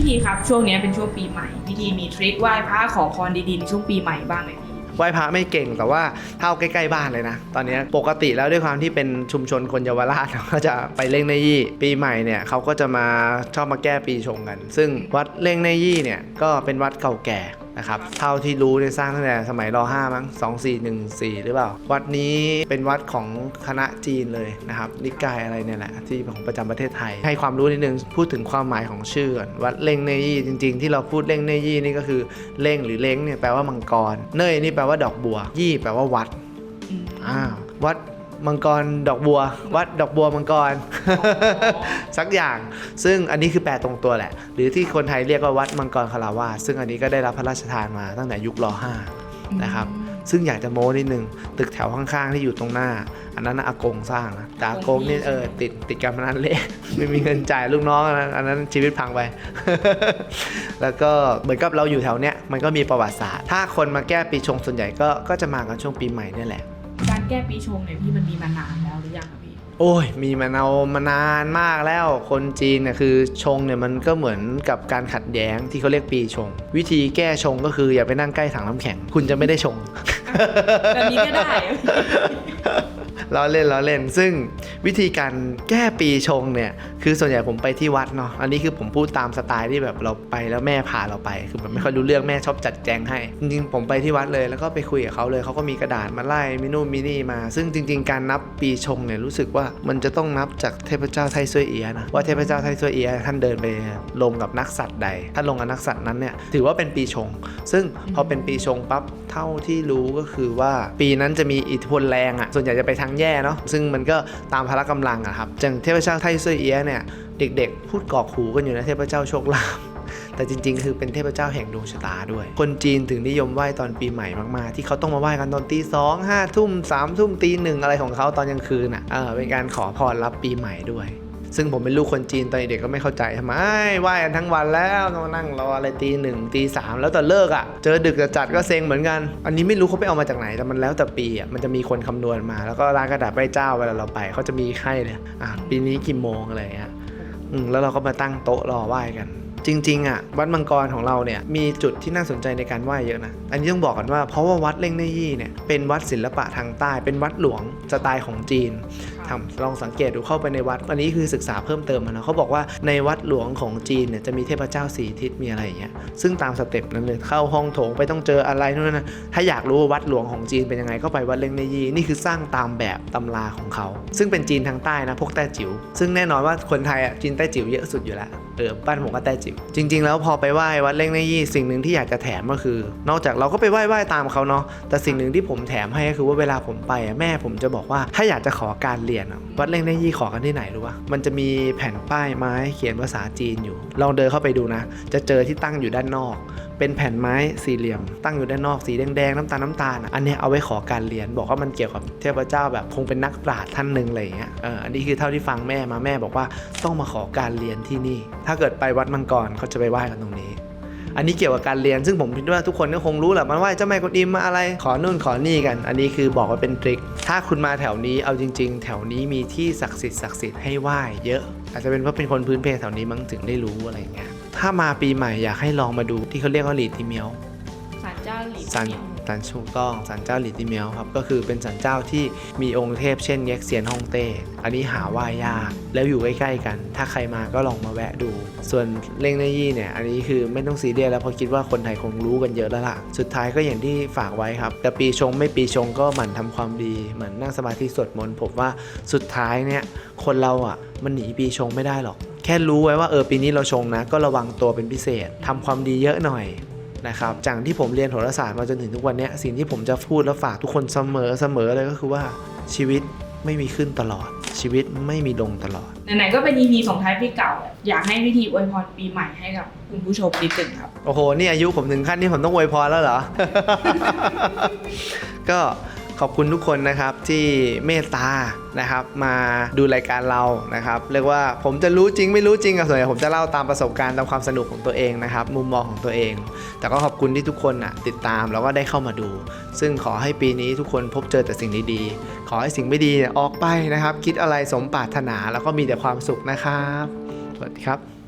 พี่ทีครับช่วงนี้เป็นช่วงปีใหม่พี่ทีมีทริคไหว้พระขอพรดีๆในช่วงปีใหม่บ้างไหมพี่ไหว้พระไม่เก่งแต่ว่าเท่าใกล้ๆบ้านเลยนะ ตอนนี้ปกติแล้วด้วยความที่เป็นชุมชนคนเยาวราชก็จะไปเล่งในยี่ ปีใหม่เนี่ยเขาก็จะมาชอบมาแก้ปีชงกัน ซึ่งวัดเล่งในยี่เนี่ยก็เป็นวัดเก่าแก่ นะครับ เท่าที่รู้เนี่ยสร้างตั้งแต่สมัยร 5 มั้ง2414 หรือเปล่า วัดนี้เป็นวัดของคณะจีนเลยนะครับ นิกายอะไรเนี่ยแหละที่ของประจำประเทศไทย ให้ความรู้นิดนึงพูดถึงความหมายของชื่อก่อนวัดเล่งในยี่จริง ๆ ที่เราพูดเล่งในยี่นี่ก็คือเล่งหรือเล้งเนี่ยแปลว่ามังกร เนยนี่แปลว่าดอกบัว ยี่แปลว่าวัดอืมอ้าววัด มังกรดอกบัว วัดดอกบัวมังกร สักอย่าง ซึ่งอันนี้คือแปลตรงตัวแหละ หรือที่คนไทยเรียกว่าวัดมังกรคาราวาสซึ่งอันนี้ก็ได้รับพระราชทานมาตั้งแต่ยุครห้านะครับซึ่งอยากจะโม้นิดนึงตึกแถวข้างๆที่อยู่ตรงหน้า อันนั้นน่ะอากงสร้างนะแต่อากงนี่เออติดติดการพนันเละไม่มีเงินจ่ายลูกน้องอันนั้นอันนั้นชีวิตพังไป แล้วก็เหมือนกับเราอยู่แถวเนี้ยมันก็มีประวัติศาสตร์ ถ้าคนมาแก้ปีชงส่วนใหญ่ก็ก็จะมากันช่วงปีใหม่เนี่ยแหละ การแก้ปีชงเนี่ยพี่มันมีมานานแล้วหรือยังครับพี่ โอ้ย มีมานเอามานานมากแล้ว คนจีนเนี่ยคือชงเนี่ยมันก็เหมือนกับการขัดแย้งที่เขาเรียกปีชง วิธีแก้ชงก็คืออย่าไปนั่งใกล้ถังน้ำแข็ง คุณจะไม่ได้ชง แบบนี้ก็ได้ อะพี่ล้อเล่นล้อเล่น ซึ่งวิธีการแก้ปีชงเนี่ย คือส่วนใหญ่ผมไปที่วัดเนาะ อันนี้คือผมพูดตามสไตล์ที่แบบเราไปแล้วแม่พาเราไป คือแบบไม่ค่อยรู้เรื่องแม่ชอบจัดแจงให้ จริงๆผมไปที่วัดเลยแล้วก็ไปคุยกับเขาเลยเขาก็มีกระดาษมาไล่มินู่นมินี่มา ซึ่งจริง ๆ การนับปีชงเนี่ยรู้สึกว่ามันจะต้องนับจากเทพเจ้าไทซวยเอียนะว่าเทพเจ้าไทซวยเอียะท่านเดินไปลงกับนักสัตว์ใดถ้านลงกับนักสัตว์นั้นเนี่ยถือว่าเป็นปีชง ซึ่งพอเป็นปีชงปั๊บ เท่าที่รู้ก็คือว่าปีนั้นจะมีอิทธิพลแรงอะ่ะ ส่วนใหญ่จะไปทางแย่เนาะ ซึ่งมันก็ตามพละกำลังอะครับอย่างเทพเจ้าไทเซยเอียเนี่ย เด็ก ๆ พูดกรอกหูกันอยู่นะเทพเจ้าโชคลาภแต่จริง ๆ คือเป็นเทพเจ้าแห่งดวงชะตาด้วย คนจีนถึงนิยมไหว้ตอนปีใหม่มาก ๆ ที่เขาต้องมาไหว้กันตอนตีสองห้าทุ่มสามทุ่มตีหนึ่งอะไรของเขาตอนกลางคืนอะ เออเป็นการขอพรรับปีใหม่ด้วย ซึ่งผมเป็นลูกคนจีนตอนเด็กก็ไม่เข้าใจทำไมไหว้กันทั้งวันแล้วต้องมานั่งรออะไรตีหนึ่งตีสามแล้วแต่เลิกอะ เจอดึกจะจัดก็เซ็งเหมือนกัน อันนี้ไม่รู้เขาไปเอามาจากไหนแต่มันแล้วแต่ปีอะมันจะมีคนคำนวณมา แล้วก็ร้านกระดาษไหว้เจ้าเวลาเราไปเขาจะมีให้เลยอะปีนี้กี่โมงอะไรเงี้ยอืมแล้วเราก็มาตั้งโต๊ะรอไหว้กันจริงๆอะวัดมังกรของเราเนี่ยมีจุดที่น่าสนใจในการไหว้เยอะนะอันนี้ต้องบอกกันว่าเพราะว่าวัดเล่งเนยี่เนี่ยเป็นวัดศิลปะทางใต้เป็นวัดหลวงสไตล์ของจีน ทำลองสังเกตดูเข้าไปในวัด อันนี้คือศึกษาเพิ่มเติมมานะเขาบอกว่าในวัดหลวงของจีนเนี่ยจะมีเทพเจ้าสี่ทิศมีอะไรอย่างเงี้ยซึ่งตามสเต็ปนั้นเลยเข้าห้องโถงไปต้องเจออะไรนู่นนนถ้าอยากรู้ว่าวัดหลวงของจีนเป็นยังไงก็ไปวัดเล่งเนยี่นี่คือสร้างตามแบบตำราของเขา ซึ่งเป็นจีนทางใต้นะพวกแต้จิ๋วซึ่งแน่นอนว่าคนไทยอะจีนแต้จิ๋วเยอะสุดอยู่แล้วเออบ้านผมก็แต้จิ๋วจริง ๆ แล้วพอไปไหว้วัดเล่งในยี่สิ่งหนึ่งที่อยากจะแถมก็คือ นอกจากเราก็ไปไหว้ไหว้ตามเขาเนาะแต่สิ่งหนึ่งที่ผมแถมให้ก็คือว่าเวลาผมไปแม่ผมจะบอกว่าถ้าอยากจะขอการเรียนอะวัดเล่งในยี่ขอกันที่ไหนรู้ปะมันจะมีแผ่นป้ายไม้เขียนภาษาจีนอยู่ ลองเดินเข้าไปดูนะ จะเจอที่ตั้งอยู่ด้านนอก เป็นแผ่นไม้สี่เหลี่ยม ตั้งอยู่ด้านนอกสีแดงๆน้ำตาลน้ำตาลอันนี้เอาไว้ขอการเรียนบอกว่ามันเกี่ยวกับเทพเจ้าแบบคงเป็นนักปราชญ์ท่านหนึ่งอะไรอย่างเงี้ยเอออันนี้คือเท่าที่ฟังแม่มาแม่บอกว่าต้องมาขอการเรียนที่นี่ ถ้าเกิดไปวัดมังกรเขาจะไปไหว้กันตรงนี้ อันนี้เกี่ยวกับการเรียน ซึ่งผมคิดว่าทุกคนก็คงรู้แหละมันว่าเจ้าแม่กวนอิมมาอะไร ขอนู่นขอนี่กัน อันนี้คือบอกว่าเป็นทริค ถ้าคุณมาแถวนี้เอาจริง ๆ แถวนี้มีที่ศักดิ์สิทธิ์ศักดิ์สิทธิ์ให้ไหว้เยอะ อาจจะเป็นเพราะเป็นคนพื้นเพแถวนี้มั้งถึงได้รู้อะไรเงี้ย ถ้ามาปีใหม่อยากให้ลองมาดูที่เขาเรียกว่าหลีดทีเมียวศาลเจ้าหลีสันเมียว สันถูกต้องสันเจ้าหลีติเมียวครับก็คือเป็นสันเจ้าที่มีองค์เทพเช่นเง็กเซียนฮ่องเต้อันนี้หาว่ายาก แล้วอยู่ใกล้ๆกัน ถ้าใครมาก็ลองมาแวะดู ส่วนเล่งเนยี่เนี่ยอันนี้คือไม่ต้องซีเรียสแล้วเพราะคิดว่าคนไทยคงรู้กันเยอะแล้วล่ะ สุดท้ายก็อย่างที่ฝากไว้ครับ แต่ปีชงไม่ปีชงก็หมั่นทำความดีเหมือนนั่งสมาธิสวดมนต์ผมว่าสุดท้ายเนี่ยคนเราอะมันหนีปีชงไม่ได้หรอก แค่รู้ไว้ว่าเออปีนี้เราชงนะ ก็ระวังตัวเป็นพิเศษทำความดีเยอะหน่อย นะครับจากที่ผมเรียนโหราศาสตร์มาจนถึงทุกวันเนี้ยสิ่งที่ผมจะพูดและฝากทุกคนเสมอเสมอเลยก็คือว่าชีวิตไม่มีขึ้นตลอด ชีวิตไม่มีลงตลอดไหนๆก็เป็น EP ส่งท้ายปีเก่า อยากให้พี่ทีอวยพรปีใหม่ให้กับคุณผู้ชมนิดหนึ่งครับ โอ้โห นี่อายุผมถึงขั้นที่ผมต้องอวยพรแล้วเหรอ ก็ ขอบคุณทุกคนนะครับที่เมตตานะครับมาดูรายการเรานะครับเรียกว่าผมจะรู้จริงไม่รู้จริงกับส่วนใหญ่ผมจะเล่าตามประสบการณ์ตามความสนุกของตัวเองนะครับมุมมองของตัวเอง แต่ก็ขอบคุณที่ทุกคนอะติดตามแล้วก็ได้เข้ามาดู ซึ่งขอให้ปีนี้ทุกคนพบเจอแต่สิ่งดีๆขอให้สิ่งไม่ดีเนี่ยออกไปนะครับ คิดอะไรสมปรารถนาแล้วก็มีแต่ความสุขนะครับสวัสดีครับ